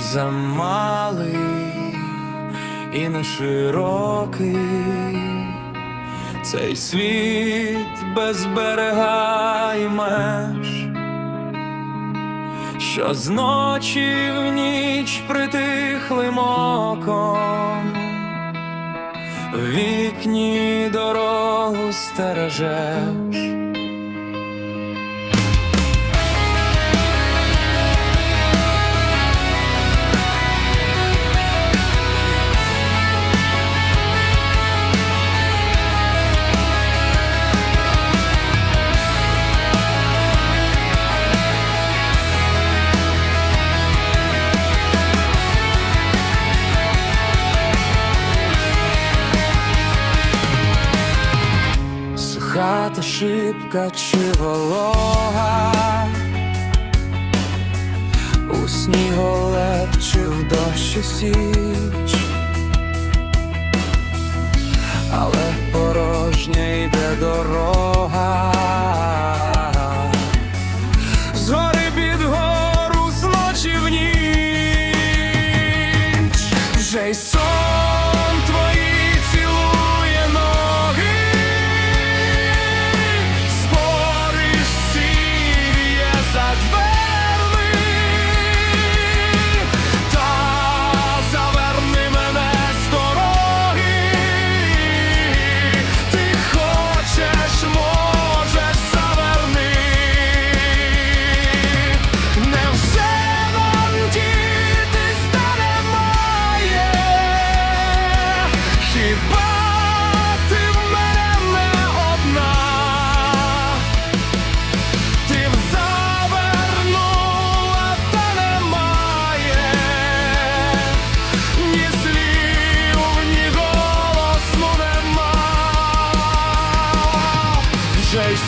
замалий, і не широкий, цей світ без берега і меж, що зночі в ніч притихлим оком, в вікні дорогу стережеш. Суха шибка чи волога, у сніголет чи в дощі січ,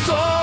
сон